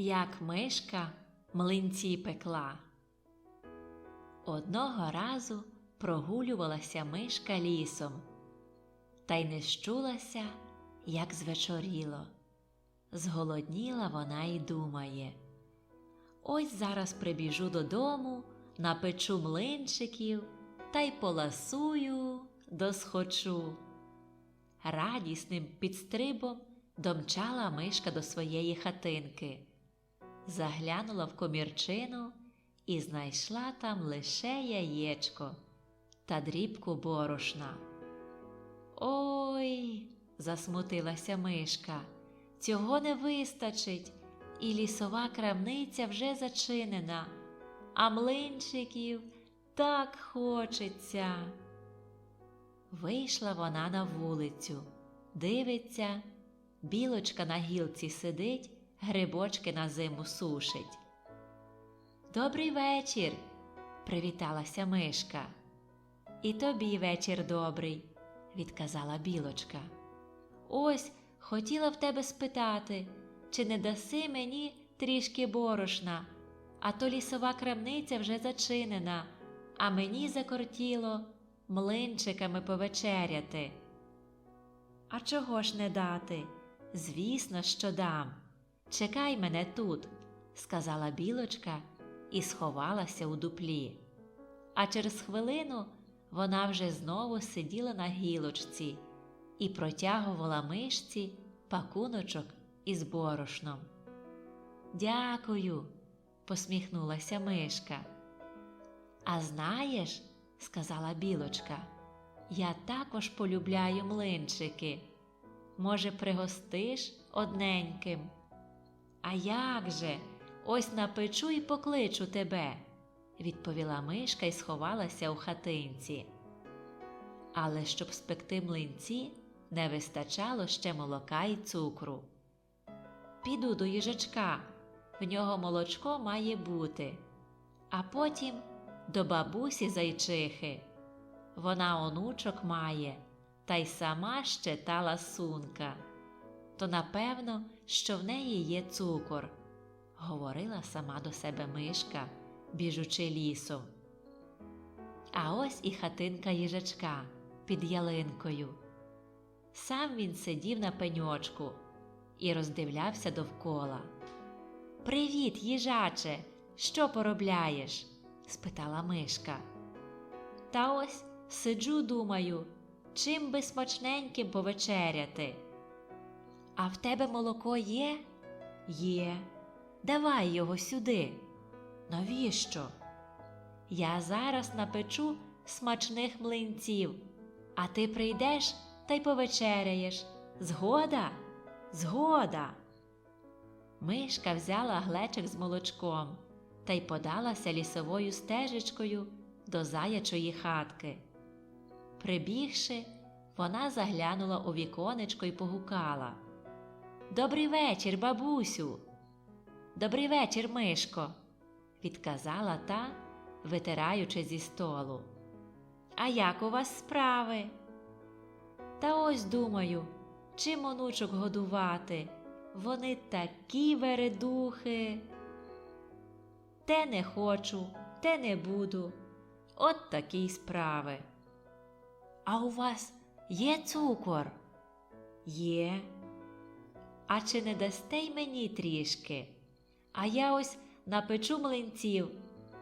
як мишка млинці пекла. Одного разу прогулювалася мишка лісом, та й не щулася, як звечоріло. Зголодніла вона й думає. Ось зараз прибіжу додому, напечу млинчиків та й поласую, досхочу. Радісним підстрибом домчала мишка до своєї хатинки, заглянула в комірчину і знайшла там лише яєчко та дрібку борошна. Ой, засмутилася мишка, цього не вистачить, і лісова крамниця вже зачинена, а млинчиків так хочеться. Вийшла вона на вулицю, дивиться, білочка на гілці сидить, грибочки на зиму сушить. Добрий вечір, привіталася мишка. І тобі вечір добрий, відказала білочка. Ось хотіла в тебе спитати, чи не даси мені трішки борошна, а то лісова крамниця вже зачинена, а мені закортіло млинчиками повечеряти. А чого ж не дати? Звісно, що дам. Чекай мене тут, сказала білочка і сховалася у дуплі. А через хвилину вона вже знову сиділа на гілочці і протягувала мишці пакуночок із борошном. Дякую, посміхнулася мишка. А знаєш, сказала білочка, я також полюбляю млинчики. Може, пригостиш одненьким? А як же? Ось напечу і покличу тебе, відповіла мишка і сховалася у хатинці. Але щоб спекти млинці, не вистачало ще молока і цукру. Піду до їжачка, в нього молочко має бути, а потім до бабусі зайчихи. Вона онучок має, та й сама ще та ласунка. То напевно, що в неї є цукор, говорила сама до себе мишка, біжучи лісом. А ось і хатинка їжачка під ялинкою. Сам він сидів на пеньочку і роздивлявся довкола. Привіт, їжаче, що поробляєш? спитала мишка. Та ось сиджу, думаю, чим би смачненьким повечеряти. А в тебе молоко є? Є. Давай його сюди. Навіщо? Я зараз напечу смачних млинців, а ти прийдеш та й повечеряєш. Згода? Згода. Мишка взяла глечик з молочком та й подалася лісовою стежечкою до заячої хатки. Прибігши, вона заглянула у віконечко й погукала. Добрий вечір, бабусю. Добрий вечір, Мишко, відказала та, витираючи зі столу. А як у вас справи? Та ось думаю, чим онучок годувати? Вони такі вередухи. Те не хочу, те не буду. От такі справи. А у вас є цукор? Є. А чи не дасте й мені трішки? А я ось напечу млинців,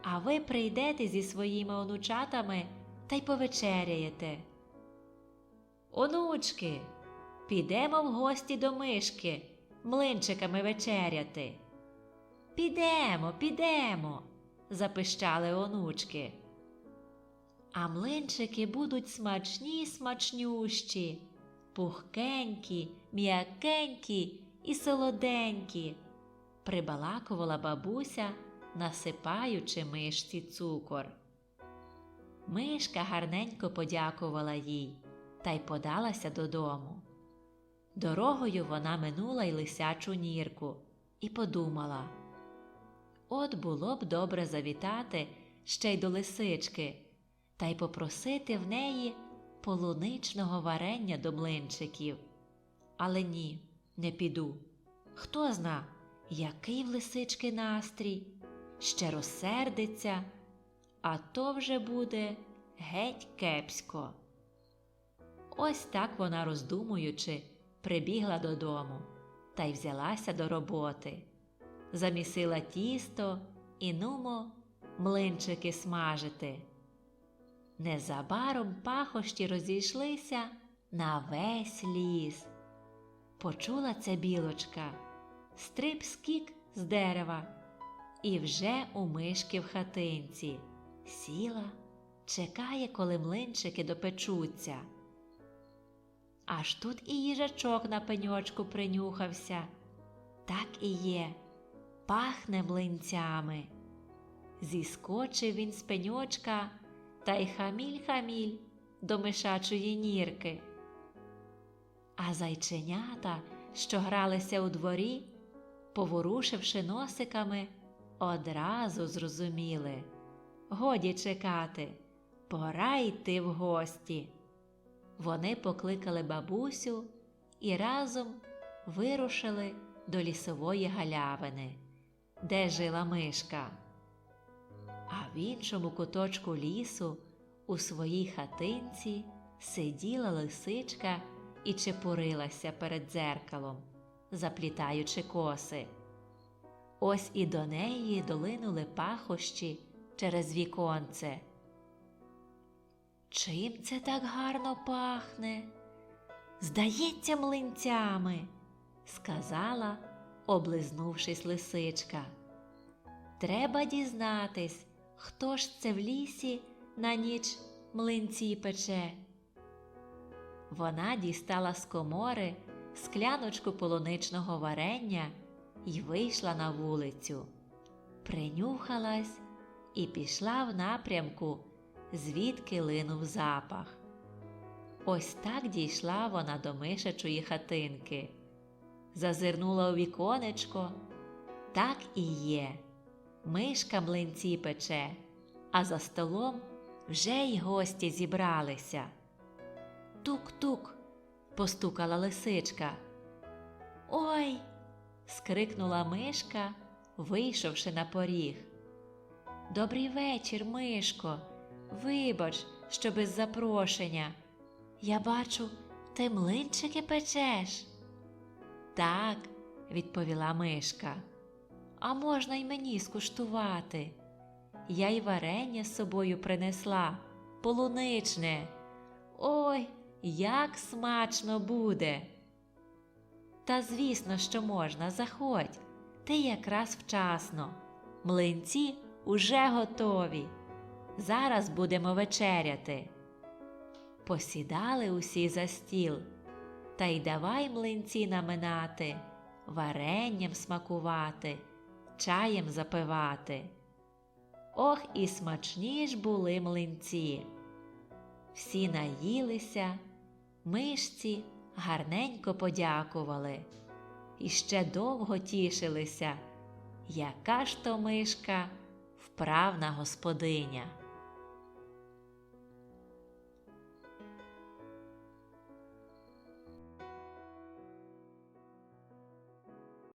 а ви прийдете зі своїми онучатами та й повечеряєте. Онучки, підемо в гості до мишки, млинчиками вечеряти. Підемо, підемо, запищали онучки. А млинчики будуть смачні, смачнющі, пухкенькі, м'якенькі і солоденькі, прибалакувала бабуся, насипаючи мишці цукор. Мишка гарненько подякувала їй та й подалася додому. Дорогою вона минула й лисячу нірку і подумала от було б добре завітати ще й до лисички та й попросити в неї полуничного варення до млинчиків. Але ні, не піду. Хто зна, який в лисички настрій, ще розсердиться, а то вже буде геть кепсько. Ось так вона, роздумуючи, прибігла додому та й взялася до роботи. Замісила тісто і нумо млинчики смажити. Незабаром пахощі розійшлися на весь ліс. Почула це білочка, стрип скік з дерева, і вже у мишки в хатинці. Сіла, чекає, коли млинчики допечуться. Аж тут і їжачок на пеньочку принюхався. Так і є, пахне млинцями. Зіскочив він з пеньочка та й хаміль-хаміль до мишачої нірки. А зайченята, що гралися у дворі, поворушивши носиками, одразу зрозуміли годі чекати, пора йти в гості. Вони покликали бабусю і разом вирушили до лісової галявини, де жила мишка. В іншому куточку лісу, у своїй хатинці, сиділа лисичка і чепурилася перед дзеркалом, заплітаючи коси. Ось і до неї долинули пахощі через віконце. Чим це так гарно пахне? Здається, млинцями, сказала, облизнувшись лисичка. Треба дізнатись, хто ж це в лісі на ніч млинці пече. Вона дістала з комори скляночку полуничного варення і вийшла на вулицю, принюхалась і пішла в напрямку, звідки линув запах. Ось так дійшла вона до мишачої хатинки, зазирнула у віконечко. Так і є. Мишка млинці пече, а за столом вже й гості зібралися. Тук-тук, постукала лисичка. Ой. скрикнула мишка, вийшовши на поріг. Добрий вечір, мишко. Вибач, що без запрошення. Я бачу, ти млинчики печеш. Так, відповіла мишка. А можна й мені скуштувати. Я й варення з собою принесла, полуничне. Ой, як смачно буде. Та звісно, що можна, заходь. Ти якраз вчасно. Млинці уже готові. Зараз будемо вечеряти. Посідали усі за стіл, та й давай млинці наминати, варенням смакувати, чаєм запивати. Ох, і смачні ж були млинці. Всі наїлися, мишці гарненько подякували і ще довго тішилися, яка ж то мишка вправна господиня.